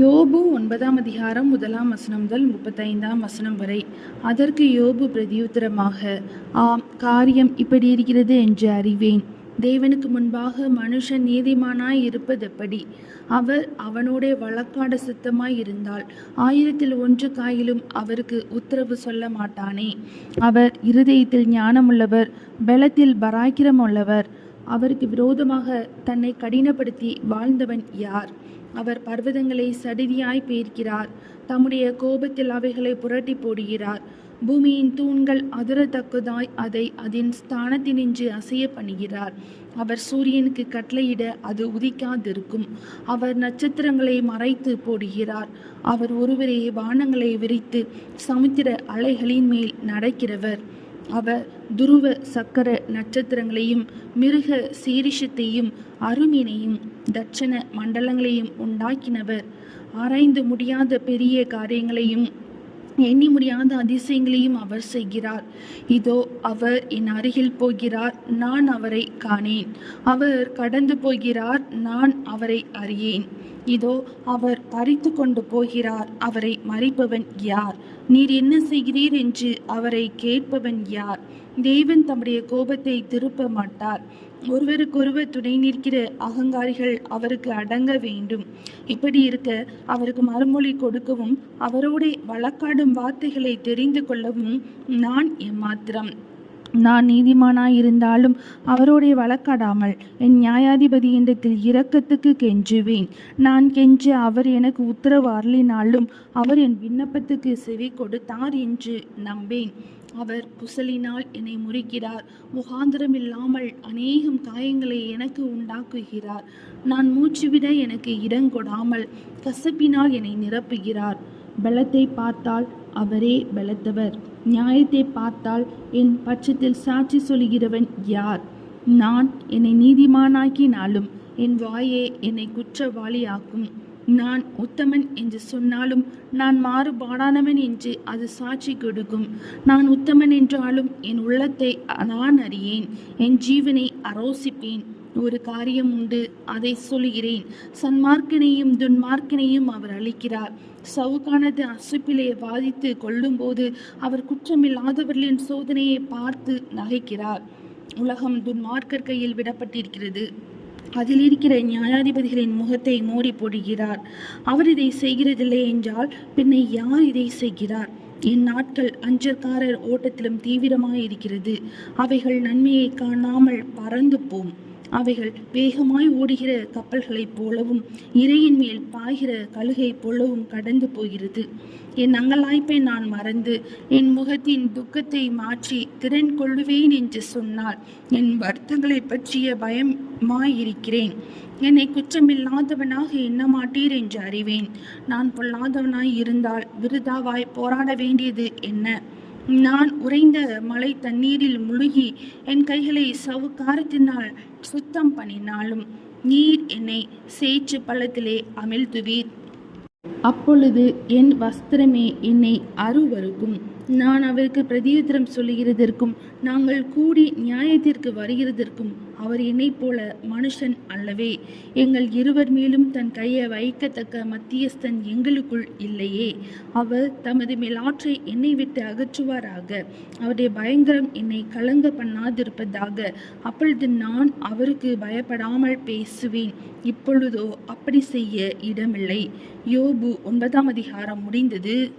யோபு ஒன்பதாம் அதிகாரம் முதலாம் வசனம் முதல் முப்பத்தைந்தாம் வசனம் வரை அதற்கு யோபு பிரதியுத்தரமாக ஆம் காரியம் இப்படி இருக்கிறது என்று அறிவேன். தேவனுக்கு முன்பாக மனுஷன் நீதிமானாய் இருப்பதெப்படி அவர் அவனோட வழக்காட சித்தமாய் இருந்தால் ஆயிரத்தில் ஒன்று காயிலும் அவருக்கு உத்தரவு சொல்ல மாட்டானே. அவர் இருதயத்தில் ஞானமுள்ளவர் பலத்தில் பராக்கிரமுள்ளவர் அவருக்கு விரோதமாக தன்னை கடினப்படுத்தி வாழ்ந்தவன் யார்? அவர் பர்வதங்களை சடிதியாய் பெயர்க்கிறார். தம்முடைய கோபத்தில் அவைகளை புரட்டி போடுகிறார். பூமியின் தூண்கள் அதிரத்தக்கதாய் அதை அதன் ஸ்தானத்தினின்று அசைய பண்ணுகிறார். அவர் சூரியனுக்கு கட்டளையிட அது உதிக்காதிருக்கும். அவர் நட்சத்திரங்களை மறைத்து போடுகிறார். அவர் ஒருவரே வானங்களை விரித்து சமுத்திர அலைகளின் மேல் நடக்கிறவர். அவர் துருவ சக்கர நட்சத்திரங்களையும் மிருக சீரிஷத்தையும் அருமினையும் தட்சண மண்டலங்களையும் உண்டாக்கினவர். ஆராய்ந்து முடியாத பெரிய காரியங்களையும் எண்ணி முடியாத அதிசயங்களையும் அவர் செய்கிறார். இதோ அவர் என் அருகில் போகிறார் நான் அவரை காணேன். அவர் கடந்து போகிறார் நான் அவரை அறியேன். இதோ அவர் பறித்து கொண்டு போகிறார் அவரை மறிப்பவன் யார்? நீர் என்ன செய்கிறீர் என்று அவரை கேட்பவன் யார்? தேவன் தம்முடைய கோபத்தை திருப்ப மாட்டார் ஒருவருக்கொருவர் துணை நிற்கிற அகங்காரிகள் அவருக்கு அடங்க வேண்டும். இப்படி இருக்க அவருக்கு மறுமொழி கொடுக்கவும் அவரோட வழக்காடும் வார்த்தைகளை தெரிந்து கொள்ளவும் நான் எம்மாத்திரம். நான் நீதிமானாயிருந்தாலும் அவரோடைய வழக்காடாமல் என் நியாயாதிபதி என்றத்தில் இரக்கத்துக்கு கெஞ்சுவேன். நான் கெஞ்ச அவர் எனக்கு உத்தரவு அருளினாலும் அவர் என் விண்ணப்பத்துக்கு செவி கொடுத்தார் என்று நம்பேன். அவர் குசலினால் என்னை முறிக்கிறார். முகாந்திரம் இல்லாமல் அநேகம் காயங்களை எனக்கு உண்டாக்குகிறார். நான் மூச்சுவிட எனக்கு இடங்கொடாமல் கசப்பினால் என்னை நிரப்புகிறார். பலத்தை பார்த்தால் அவரே பலத்தவர். நியாயத்தை பார்த்தால் என் பட்சத்தில் சாட்சி சொல்கிறவன் யார்? நான் என்னை நீதிமானாக்கினாலும் என் வாயே என்னை குற்றவாளியாக்கும். நான் உத்தமன் என்று சொன்னாலும் நான் மாறுபாடானவன் என்று அது சாட்சி கொடுக்கும். நான் உத்தமன் என்றாலும் என் உள்ளத்தை நான் அறியேன். என் ஜீவனை அரோசிப்பேன். ஒரு காரியம் உண்டு. அதை சொல்கிறேன் சன்மார்க்கனையும் துன்மார்க்கனையும் அவர் அளிக்கிறார் சவுக்கானது அசுப்பிலே வாதித்து கொள்ளும்போது அவர் குற்றமில்லாதவர்களின் சோதனையை பார்த்து நகைக்கிறார். உலகம் துன்மார்க்கர் கையில் விடப்பட்டிருக்கிறது. அதில் இருக்கிற நியாயாதிபதிகளின் முகத்தை மூடி போடுகிறார். அவர் இதை செய்கிறதில்லை என்றால் பின்னை யார் இதை செய்கிறார்? என் நாட்கள் அஞ்சற்காரர் ஓட்டத்திலும் தீவிரமாக இருக்கிறது அவைகள் நன்மையை காணாமல் பறந்து போம். அவைகள் வேகமாய் ஓடுகிற கப்பல்களைப் போலவும் இறையின் மேல் பாய்கிற கழுகை போலவும் கடந்து போகிறது. என் அங்கலாய்ப்பை நான் மறந்து என் முகத்தின் துக்கத்தை மாற்றி திறன் கொள்ளுவேன் என்று சொன்னால் என் வருத்தங்களை பற்றிய பயமாயிருக்கிறேன். என்னை குற்றமில்லாதவனாக எண்ண மாட்டீர் என்று அறிவேன். நான் பொல்லாதவனாய் இருந்தால் விருதாவாய் போராட வேண்டியது என்ன? நான் உறைந்த மழை தண்ணீரில் முழுகி என் கைகளை சவுக்காரத்தினால் சுத்தம் பண்ணினாலும் நீர் என்னை சேற்று பள்ளத்திலே அமிழ்த்துவீர். அப்பொழுது என் வஸ்திரமே என்னை அருவருக்கும். நான் அவருக்கு பிரதியுத்திரம் சொல்லுகிறதற்கும் நாங்கள் கூடி நியாயத்திற்கு வருகிறதற்கும் அவர் என்னைப் போல மனுஷன் அல்லவே. எங்கள் இருவர் மேலும் தன் கையை வைக்கத்தக்க மத்தியஸ்தன் எங்களுக்குள் இல்லையே. அவர் தமது மேலாற்றை என்னை விட்டு அகற்றுவாராக. அவருடைய பயங்கரம் என்னை கலங்க பண்ணாதிருப்பதாக. அப்பொழுது நான் அவருக்கு பயப்படாமல் பேசுவேன். இப்பொழுதோ அப்படி செய்ய இடமில்லை. யோபு ஒன்பதாம் அதிகாரம் முடிந்தது.